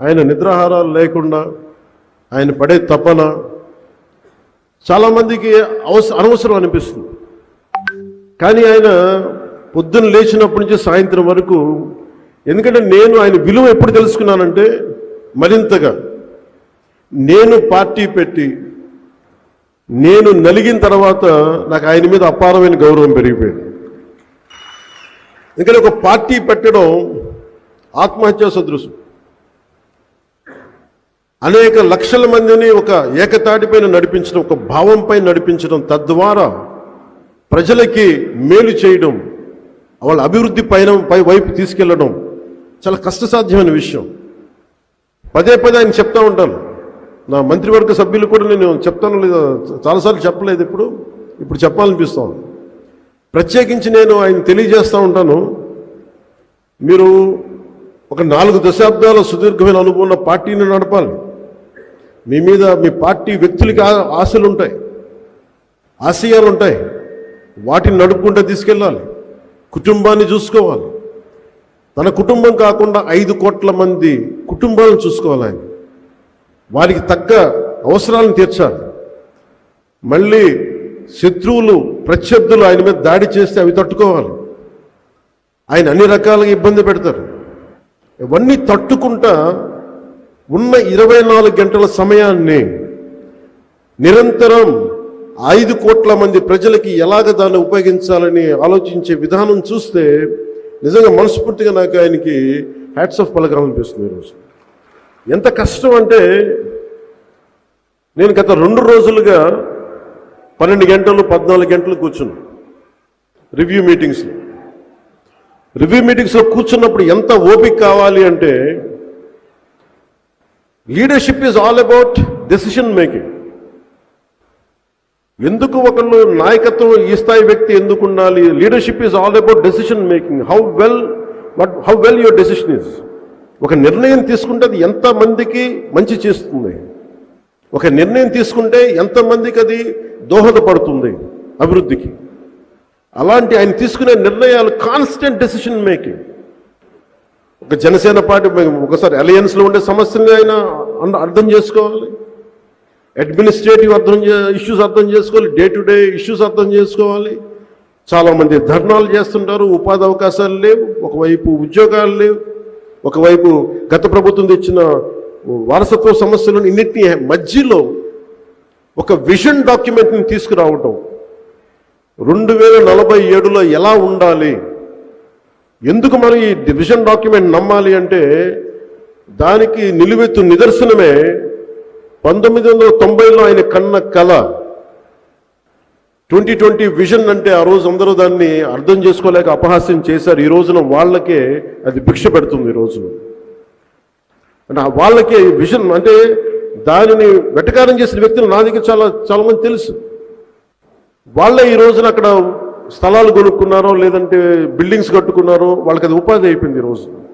ఆయన నిద్రాహారాలు లేకుండా ఆయన పడే తపన చాలామందికి అవస అనవసరం అనిపిస్తుంది. కానీ ఆయన పొద్దున్న లేచినప్పటి నుంచి సాయంత్రం వరకు ఎందుకంటే నేను ఆయన విలువ ఎప్పుడు తెలుసుకున్నానంటే మరింతగా నేను పార్టీ పెట్టి నేను నలిగిన తర్వాత నాకు ఆయన మీద అపారమైన గౌరవం పెరిగిపోయింది. ఎందుకంటే ఒక పార్టీ పెట్టడం ఆత్మహత్యా సదృశం. అనేక లక్షల మందిని ఒక ఏకతాటిపైన నడిపించడం ఒక భావంపై నడిపించడం తద్వారా ప్రజలకి మేలు చేయడం వాళ్ళ అభివృద్ధి పైన పై వైపు తీసుకెళ్ళడం చాలా కష్టసాధ్యమైన విషయం. పదే పదే ఆయన చెప్తా ఉంటాను నా మంత్రివర్గ సభ్యులు కూడా నేను చెప్తాను లేదా చాలాసార్లు చెప్పలేదు ఇప్పుడు. ఇప్పుడు చెప్పాలనిపిస్తాను ప్రత్యేకించి నేను ఆయన తెలియజేస్తూ ఉంటాను. మీరు ఒక నాలుగు దశాబ్దాల సుదీర్ఘమైన అనుభవం ఉన్న పార్టీని నడపాలి. మీ మీద మీ పార్టీ వ్యక్తులకి ఆశలు ఉంటాయి. ఆశయాలు ఉంటాయి. వాటిని నడుపుకుంటూ తీసుకెళ్ళాలి. కుటుంబాన్ని చూసుకోవాలి. తన కుటుంబం కాకుండా ఐదు కోట్ల మంది కుటుంబాలను చూసుకోవాలి ఆయన. వారికి తగ్గ అవసరాలను తీర్చాలి. మళ్ళీ శత్రువులు ప్రత్యర్థులు ఆయన మీద దాడి చేస్తే అవి తట్టుకోవాలి. ఆయన అన్ని రకాలుగా ఇబ్బంది పెడతారు. ఇవన్నీ తట్టుకుంటా ఉన్న ఇరవై నాలుగు గంటల సమయాన్ని నిరంతరం ఐదు కోట్ల మంది ప్రజలకి ఎలాగ దాన్ని ఉపయోగించాలని ఆలోచించే విధానం చూస్తే నిజంగా మనస్ఫూర్తిగా నాకు ఆయనకి హ్యాట్స్ ఆఫ్ పలకాలనిపిస్తుంది ఈరోజు ఎంత కష్టం అంటే నేను గత రెండు రోజులుగా పన్నెండు గంటలు పద్నాలుగు గంటలు కూర్చున్నా. రివ్యూ మీటింగ్స్లో. రివ్యూ మీటింగ్స్లో కూర్చున్నప్పుడు ఎంత ఓపిక కావాలి అంటే leadership is all about decision making ఎందుకు ఒకళ్ళు నాయకత్వం ఈ స్థాయి వ్యక్తి ఎందుకు ఉండాలి? Leadership is all about decision making how well but how well your decision is ఒక నిర్ణయం తీసుకుంటే అది ఎంతమందికి మంచి చేస్తుంది? ఒక నిర్ణయం తీసుకుంటే ఎంతమందికి అది దోహదపడుతుంది అభివృద్ధికి? అలాంటి ఆయన తీసుకునే నిర్ణయాలు కాన్స్టెంట్ డెసిషన్ మేకింగ్ ఒక జనసేన పార్టీ ఒకసారి అలయన్స్లో ఉండే సమస్యల్ని ఆయన అర్థం చేసుకోవాలి. అడ్మినిస్ట్రేటివ్ అర్థం ఇష్యూస్ అర్థం చేసుకోవాలి. డే టు డే ఇష్యూస్ అర్థం చేసుకోవాలి. చాలామంది ధర్నాలు చేస్తుంటారు. ఉపాధి అవకాశాలు లేవు. ఒకవైపు ఉద్యోగాలు లేవు. ఒకవైపు గత ప్రభుత్వం తెచ్చిన వారసత్వ సమస్యలను ఇన్నిటిని మధ్యలో ఒక విజన్ డాక్యుమెంట్ని తీసుకురావటం. రెండు వేల నలభై ఏడులో ఎలా ఉండాలి? ఎందుకు మనం ఈ డివిజన్ డాక్యుమెంట్ నమ్మాలి అంటే దానికి నిలువెత్తు నిదర్శనమే పంతొమ్మిది వందల తొంభైలో ఆయన కన్న కళ. ట్వంటీ ట్వంటీ విజన్ అంటే ఆ రోజు అందరూ దాన్ని అర్థం చేసుకోలేక అపహాస్యం చేశారు. ఈ రోజున వాళ్ళకే అది భిక్ష పెడుతుంది ఈ రోజు. అంటే వాళ్ళకే విజన్ అంటే దానిని వెటకారం చేసిన వ్యక్తులు నా దగ్గర చాలా చాలా మంది తెలుసు. వాళ్ళే ఈ రోజున అక్కడ స్థలాలు కొనుక్కున్నారో లేదంటే బిల్డింగ్స్ కట్టుకున్నారో వాళ్ళకి అది ఉపాధి అయిపోయింది ఈరోజు రోజు.